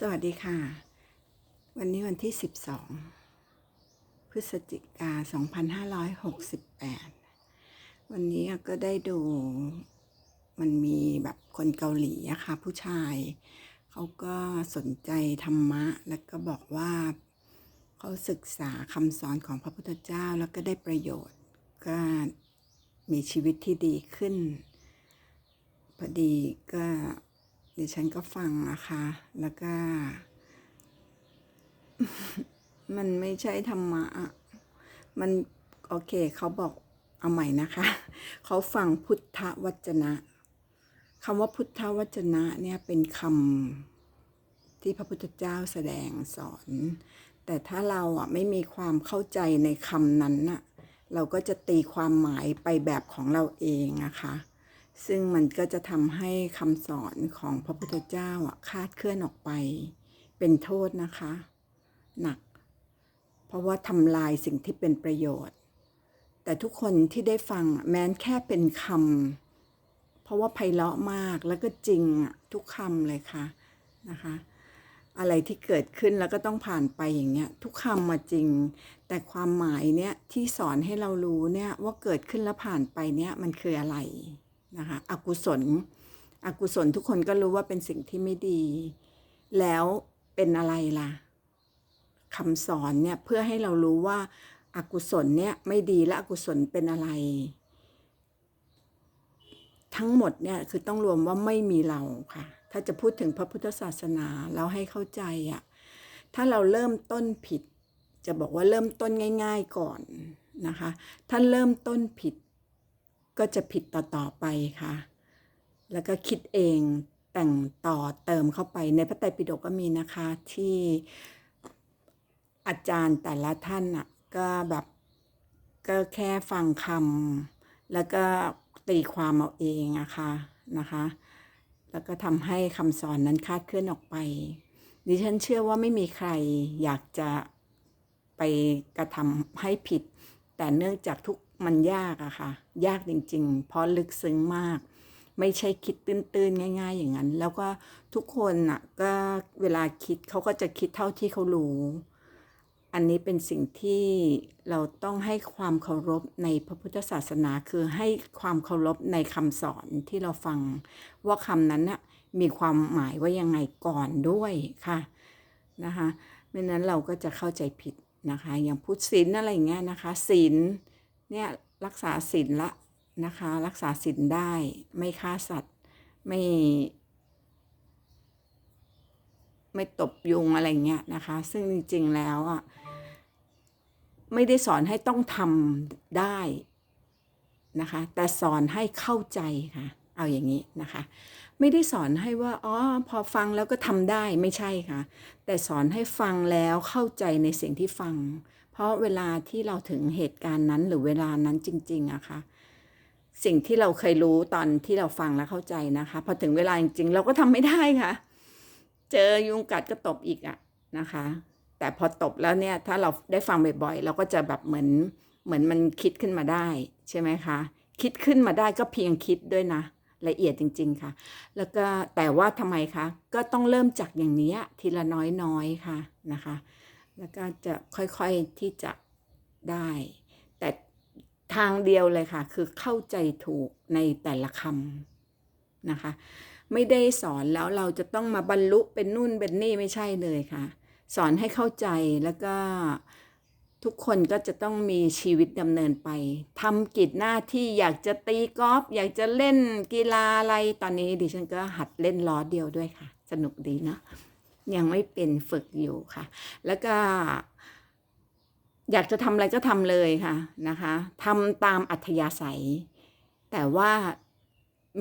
สวัสดีค่ะ วันนี้วันที่ 12 พฤศจิกา 2568 วันนี้ก็ได้ดูมันมีแบบคนเกาหลีอะค่ะผู้ชาย เขาก็สนใจธรรมะ แล้วก็บอกว่า เขาศึกษาคำสอนของพระพุทธเจ้าแล้วก็ได้ประโยชน์ ก็มีชีวิตที่ดีขึ้น พอดีก็ ดิฉันก็ฟังนะคะ แล้วก็ มันไม่ใช่ธรรมะอะมันโอเคเขาบอกเอาใหม่นะคะ เขาฟังพุทธวจนะคำว่าพุทธวจนะเนี่ยเป็นคำที่พระพุทธเจ้าแสดงสอน แต่ถ้าเราอะไม่มีความเข้าใจในคำนั้นน่ะ เราก็จะตีความหมายไปแบบของเราเองนะคะ ซึ่งมันก็จะทำให้คำสอนของพระพุทธเจ้าอะคาดเคลื่อนออกไป เป็นโทษนะคะ หนัก เพราะว่าทำลายสิ่งที่เป็นประโยชน์ แต่ทุกคนที่ได้ฟังแม้นแค่เป็นคำเพราะว่าไพเราะมากแล้วก็จริงอะทุกคำเลยค่ะนะคะอะไรที่เกิดขึ้นแล้วก็ต้องผ่านไปอย่างเงี้ย ทุกคำมาจริง แต่ความหมายเนี้ยที่สอนให้เรารู้เนี่ยว่าเกิดขึ้นแล้วผ่านไปเนี่ยมันคืออะไร นะคะอกุศล อกุศลทุกคนก็รู้ว่าเป็นสิ่งที่ไม่ดี แล้วเป็นอะไรล่ะคำสอนเนี่ยเพื่อให้เรารู้ว่าอากุศลเนี่ยไม่ดีและอกุศลเป็นอะไร ทั้งหมดเนี่ยคือต้องรวมว่าไม่มีเราค่ะ ถ้าจะพูดถึงพระพุทธศาสนาเราให้เข้าใจอะถ้าเราเริ่มต้นผิด จะบอกว่าเริ่มต้นง่าย ๆก่อนนะคะ ถ้าเริ่มต้นผิด ก็จะผิดต่อๆไปค่ะ แล้วก็คิดเองแต่งต่อเติมเข้าไปในพระไตรปิฎกก็มีนะคะที่อาจารย์แต่ละท่านอะก็แบบก็แค่ฟังคำแล้วก็ตีความเอาเองอะค่ะนะคะ แล้วก็ทำให้คำสอนนั้นคาดเคลื่อนออกไป ดิฉันเชื่อว่าไม่มีใครอยากจะไปกระทำให้ผิด แต่เนื่องจากทุก มันยากอะค่ะ ยากจริง ๆ เพราะลึกซึ้งมาก ไม่ใช่คิดตื้นๆ ง่าย ๆ อย่างนั้น แล้วก็ทุกคนอะก็เวลาคิดเขาก็จะคิดเท่าที่เขารู้ อันนี้เป็นสิ่งที่เราต้องให้ความเคารพในพระพุทธศาสนาคือให้ความเคารพในคำสอนที่เราฟัง ว่าคำนั้นน่ะมีความหมายว่ายังไงก่อนด้วยค่ะนะคะไม่นั้นเราก็จะเข้าใจผิดนะคะ อย่างพูดศีลอะไรอย่างเงี้ยนะคะศีล เนี่ยรักษาศีลละนะคะ รักษาศีลได้ไม่ฆ่าสัตว์ไม่ ไม่ตบยุงอะไรเงี้ยนะคะ ซึ่งจริงๆแล้วอะไม่ได้สอนให้ต้องทำได้นะคะ แต่สอนให้เข้าใจค่ะ เอาอย่างนี้นะคะ ไม่ได้สอนให้ว่าอ๋อพอฟังแล้วก็ทำได้ไม่ใช่ค่ะ แต่สอนให้ฟังแล้วเข้าใจในสิ่งที่ฟัง เพราะเวลาที่เราถึงเหตุการณ์นั้นหรือเวลานั้นจริง ๆอะค่ะสิ่งที่เราเคยรู้ตอนที่เราฟังแล้วเข้าใจนะคะ พอถึงเวลาจริง ๆ เราก็ทำไม่ได้ค่ะ เจอยุงกัดก็ตบอีกอะนะคะ แต่พอตบแล้วเนี่ยถ้าเราได้ฟังบ่อยๆเราก็จะแบบเหมือนเหมือนมันคิดขึ้นมาได้ใช่ไหมคะคิดขึ้นมาได้ก็เพียงคิดด้วยนะ ละเอียดจริง ๆค่ะ แล้วก็แต่ว่าทำไมคะก็ต้องเริ่มจากอย่างนี้ทีละน้อยๆค่ะนะคะ แล้วก็จะค่อยๆที่จะได้ แต่ทางเดียวเลยค่ะ คือเข้าใจถูกในแต่ละคำนะคะ ไม่ได้สอนแล้วเราจะต้องมาบรรลุเป็นนู่นเป็นนี่ไม่ใช่เลยค่ะ สอนให้เข้าใจแล้วก็ทุกคนก็จะต้องมีชีวิตดำเนินไปทำกิจหน้าที่อยากจะตีกอล์ฟอยากจะเล่นกีฬาอะไรตอนนี้ดิฉันก็หัดเล่นล้อเดียวด้วยค่ะ สนุกดีเนาะ ยังไม่เป็นฝึกอยู่ค่ะ แล้วก็ อยากจะทำอะไรก็ทำเลยค่ะนะคะทำตามอัธยาศัย แต่ว่า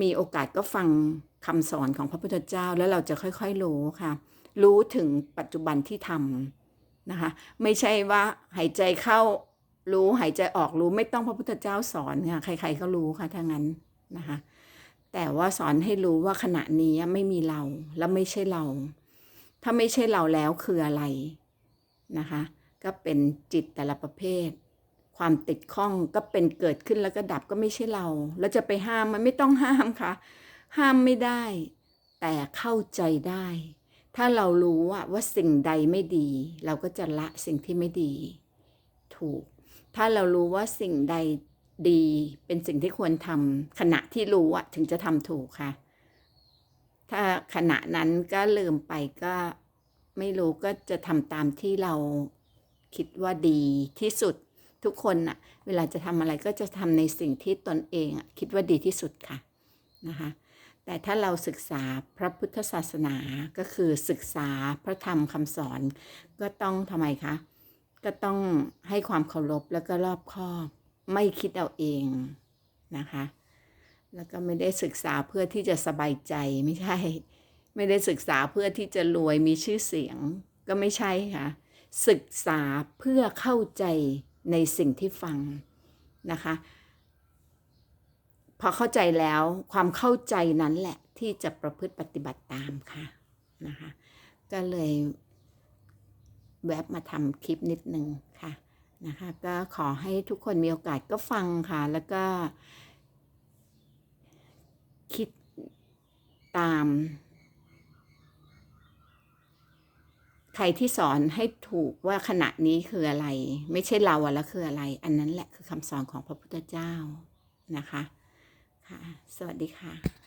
มีโอกาสก็ฟังคำสอนของพระพุทธเจ้าแล้วเราจะค่อยๆรู้ค่ะ รู้ถึงปัจจุบันที่ทำนะคะ ไม่ใช่ว่าหายใจเข้ารู้หายใจออกรู้ไม่ต้องพระพุทธเจ้าสอนค่ะ ใคร ๆ ก็รู้ค่ะถ้างั้นนะคะ แต่ว่าสอนให้รู้ว่าขณะนี้ไม่มีเราและไม่ใช่เรา ถ้าไม่ใช่เราแล้วคืออะไรนะคะ ก็เป็นจิตแต่ละประเภท ความติดข้องก็เป็นเกิดขึ้นแล้วก็ดับก็ไม่ใช่เราแล้วจะไปห้ามมันไม่ต้องห้ามค่ะ ห้ามไม่ได้ แต่เข้าใจได้ ถ้าเรารู้อะว่าสิ่งใดไม่ดี เราก็จะละสิ่งที่ไม่ดี ถูก ถ้าเรารู้ว่าสิ่งใดดีเป็นสิ่งที่ควรทำขณะที่รู้อะถึงจะทำถูกค่ะ ถ้าขณะนั้นก็ลืมไปก็ไม่รู้ก็จะทำตามที่เราคิดว่าดีที่สุดทุกคนอะเวลาจะทำอะไรก็จะทำในสิ่งที่ตนเองคิดว่าดีที่สุดค่ะนะคะแต่ถ้าเราศึกษาพระพุทธศาสนาก็คือศึกษาพระธรรมคำสอน ก็ต้องทำไมคะ ก็ต้องให้ความเคารพแล้วก็รอบคอบ ไม่คิดเอาเองนะคะ แล้วก็ไม่ได้ศึกษาเพื่อที่จะสบายใจไม่ใช่ ไม่ได้ศึกษาเพื่อที่จะรวยมีชื่อเสียง ก็ไม่ใช่ค่ะ ศึกษาเพื่อเข้าใจในสิ่งที่ฟังนะคะ พอเข้าใจแล้วความเข้าใจนั้นแหละที่จะประพฤติปฏิบัติตามค่ะนะคะ ก็เลยแวบมาทำคลิปนิดนึงค่ะนะคะ ก็ขอให้ทุกคนมีโอกาสก็ฟังค่ะ แล้วก็ คิดตาม ใครที่สอนให้ถูกว่าขณะนี้คืออะไร ไม่ใช่เราอะแล้วคืออะไร อันนั้นแหละคือคำสอนของพระพุทธเจ้านะคะ ค่ะ สวัสดีค่ะ